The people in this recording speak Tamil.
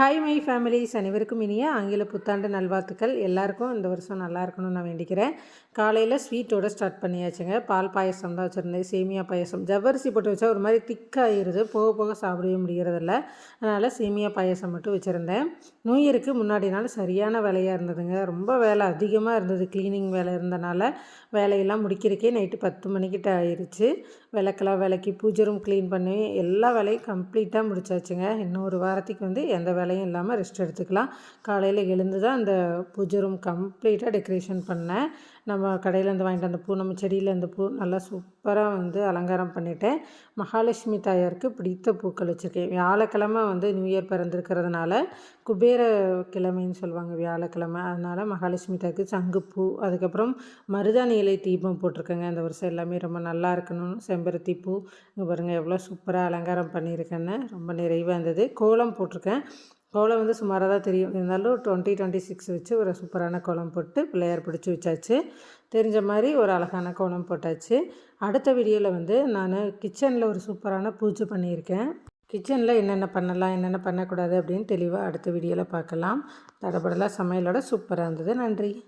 ஹாய் மை ஃபேமிலிஸ் அனைவருக்கும் இனிய ஆங்கில புத்தாண்டு நல்வாழ்த்துக்கள். எல்லாருக்கும் இந்த வருஷம் நல்லா இருக்கணும்னு நான் வேண்டிக்கிறேன். காலையில் ஸ்வீட்டோட ஸ்டார்ட் பண்ணியாச்சுங்க. பால் பாயசம் தான் வச்சுருந்தேன். சேமியா பாயசம். ஜவ்வரிசி போட்டு வச்சா ஒரு மாதிரி திக்காகிடுது போக போக சாப்பிடவே முடிகிறதில்ல அதனால் சேமியா பாயசம் மட்டும் வச்சுருந்தேன். நியூ இயருக்கு முன்னாடி நாள் சரியான வேலையாக இருந்ததுங்க. ரொம்ப வேலை அதிகமாக இருந்தது. க்ளீனிங் வேலை இருந்தனால வேலையெல்லாம் முடிக்கிறக்கே நைட்டு பத்து மணிக்கிட்ட ஆயிடுச்சு விளக்கெல்லாம் விளக்கி பூஜை ரூம் க்ளீன் பண்ணி எல்லா வேலையும் கம்ப்ளீட்டாக முடிச்சாச்சுங்க. இன்னும் ஒரு வாரத்துக்கு வந்து எந்த வேலை வேலையும் இல்லாமல் ரெஸ்ட் எடுத்துக்கலாம். காலையில் எழுந்து தான் அந்த பூஜை ரூம் கம்ப்ளீட்டாக டெக்கரேஷன் பண்ணேன். நம்ம கடையிலேருந்து வாங்கிட்டு வந்த பூ நம்ம செடியில் அந்த பூ நல்லா சூப்பராக வந்து அலங்காரம் பண்ணிட்டேன். மகாலட்சுமி தாயாருக்கு பிடித்த பூக்கள் வச்சுருக்கேன். வியாழக்கிழமை வந்து நியூ இயர் பிறந்திருக்கிறதுனால குபேர கிழமைன்னு சொல்லுவாங்க வியாழக்கிழமை. அதனால் மகாலட்சுமி தாய்க்கு சங்குப்பூ அதுக்கப்புறம் மருதாணி இலை தீபம் போட்டிருக்கேங்க. இந்த வருஷம் எல்லாமே ரொம்ப நல்லா இருக்கணும்னு செம்பருத்தி பூ. இங்கே பாருங்கள் எவ்வளோ சூப்பராக அலங்காரம் பண்ணியிருக்கேன்னு ரொம்ப நிறைவாக இருந்தது. கோலம் போட்டிருக்கேன். கோலம் வந்து சுமாராக தான் தெரியும். இருந்தாலும் டுவெண்ட்டி டுவெண்ட்டி சிக்ஸ் வச்சு ஒரு சூப்பரான கோலம் போட்டு பிள்ளையார் பிடிச்சி வச்சாச்சு. தெரிஞ்ச மாதிரி ஒரு அழகான கோலம் போட்டாச்சு. அடுத்த வீடியோவில் வந்து நான் கிச்சனில் ஒரு சூப்பரான பூஜை பண்ணியிருக்கேன். கிச்சனில் என்னென்ன பண்ணலாம் என்னென்ன பண்ணக்கூடாது அப்படின்னு தெளிவாக அடுத்த வீடியோவில் பார்க்கலாம். தடபடலாம் சமையலோட சூப்பராக இருந்தது. நன்றி.